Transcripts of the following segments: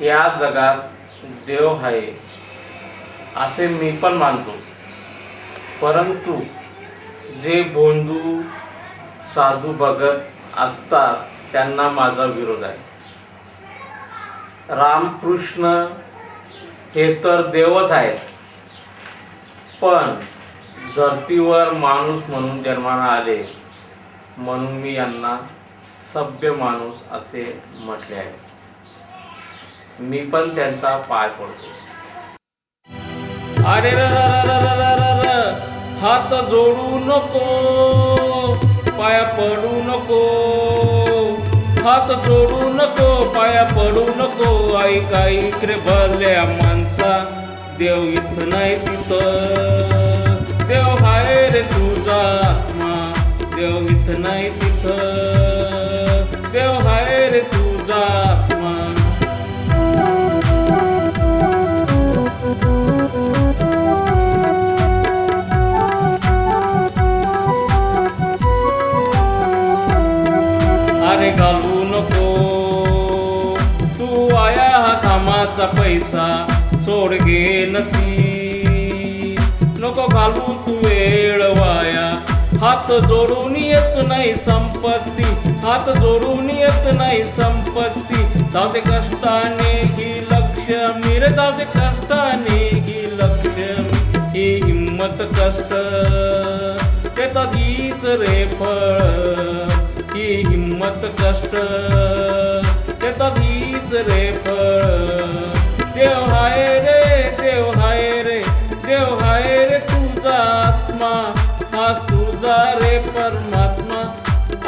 या जगात देव आहे असे मी पण मानतो. परंतु जे बोंधू साधू भगत असतात त्यांना माझा विरोध आहे. रामकृष्ण हे तर देवच आहेत पण धरतीवर माणूस म्हणून जन्माला आले म्हणून मी यांना सभ्य माणूस असे म्हटले आहे. मी पण त्यांचा पाय पडतो. अरे हात जोडू नको पाया पडू नको. हात जोडू नको पाया पडू नको. आई काही इकडे भरल्या माणसा देव इथं नाही तिथं. घालू नको. तू आया हा कामाचा पैसा सोड घे नसी नको घालू तू वेळ वाया. हात जोडून येत नाही संपत्ती. हात जोडून येत नाही संपत्ती. जाते कष्टाने ही लक्ष्मी रे जाते कष्टाने ही लक्ष्मी ही हिम्मत कष्ट. देतात हीच रे फळ. कष्ट देतात हीच रे फळ. देव हाय रे देव हाय रे देव हाय रे तुझा आत्मा. हाच तुझा रे परमात्मा.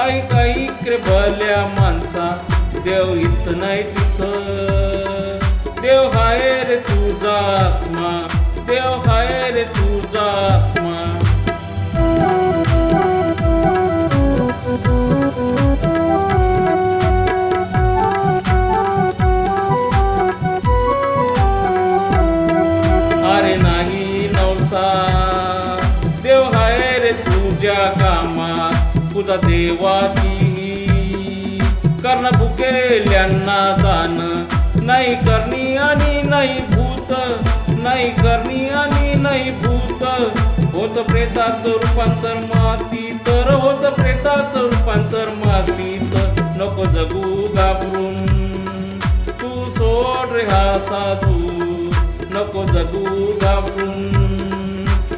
ऐक ऐक भल्या माणसा. देव इथ नाही तिथं. देव हाय रे तुझा आत्मा. देव हाय रे तुझा देवाती कर्ण भुकेल्यांना दान नाही करणी आणि नाही भूत नाही करणी आणि नाही भूत. होत प्रेताचं रूपांतर माती तर होत प्रेताचं रूपांतर मातीत. नको जगू घाबरून तू सोड रे हा साधू. नको जगू घाबरून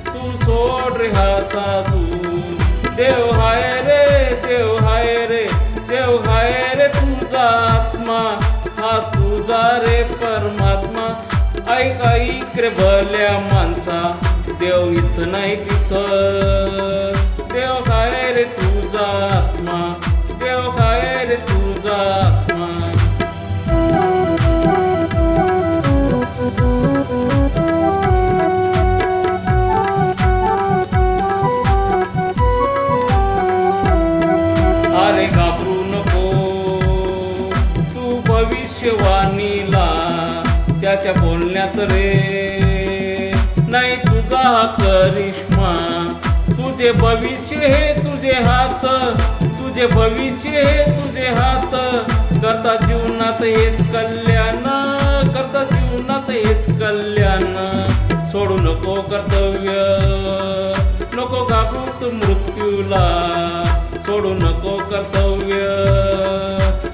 तू सोड रे हा साधू. देव ऐक काही रे माणसा. देव इथं नाही तिथं. देव काय रे तुझा आत्मा? देव काय रे तुझा आत्मा? अरे घाबरू नको. तू भविष्यवाणी त्याच्या बोलण्यात रे. नाही तुझा हा करिश्मा तुझे भविष्य हे तुझे हात. तुझे भविष्य हे तुझे हात. करता जीवनात हेच कल्याण. करता जीवनात हेच कल्याण. सोडू नको कर्तव्य. नको घाबरूत मृत्यूला. सोडू नको कर्तव्य.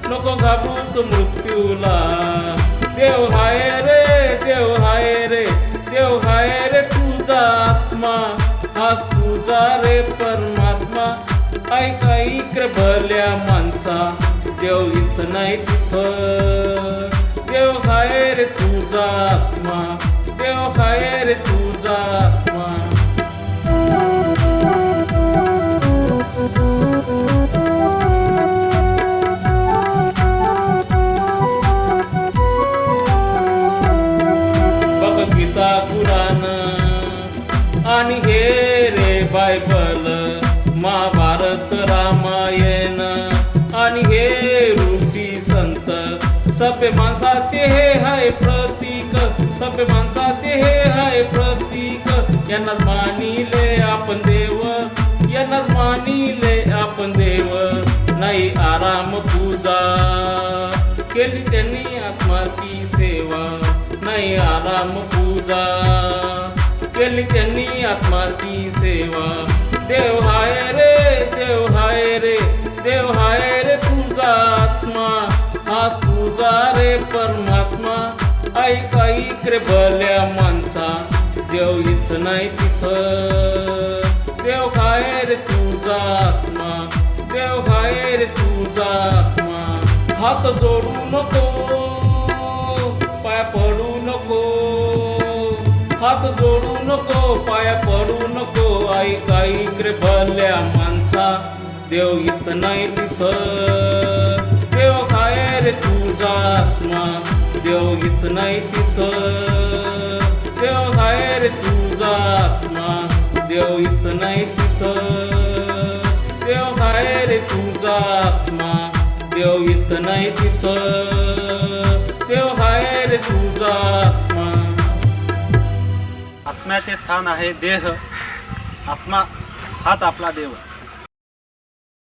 नको घाबरूत मृत्यूला. देव हाय रे देव हाय रे देव हाय रे तुझा आत्मा हाच तुझा रे परमात्मा. ऐका इकडे रे भल्या माणसा देव इथं नाही तिथं. देव हाय रे तुझा आत्मा देव हाय रे तुझा महाभारत रामायण. आणि हे ऋषी संत सभ्य माणसाचे हे हाय प्रतीक सभ्य माणसाचे हे हाय प्रतीक. यांनाच मानिले आपण देव यांनाच मानिले आपण देव. नाही आराम पूजा केली त्यांनी आत्माची सेवा. नाही आराम पूजा केली त्यांनी आत्माची सेवा. देव हाय रे देव हाय रे देव हाय रे तुझा आत्मा हाच तुझा रे परमात्मा. ऐक ऐक रे भल्या माणसा देव इथं नाही तिथं. देव हाय रे तुझा आत्मा देव हाय रे तुझा आत्मा. हात जोडू नको पाय पडू नको. हात जोडू नको पाया पडू नको ऐका देव इथं नाही तिथं. देव काय रे तुझा आत्मा देव इत नाही तिथं. देव काय रे तुझा आत्मा देव इथं नाही तिथं. देव काय रे तुझा आत्मा देव इथं नाही तिथं. देव काय रे तुझा आत्मा. आत्म्याचे स्थान आहे देह. आत्मा हाच आपला देव.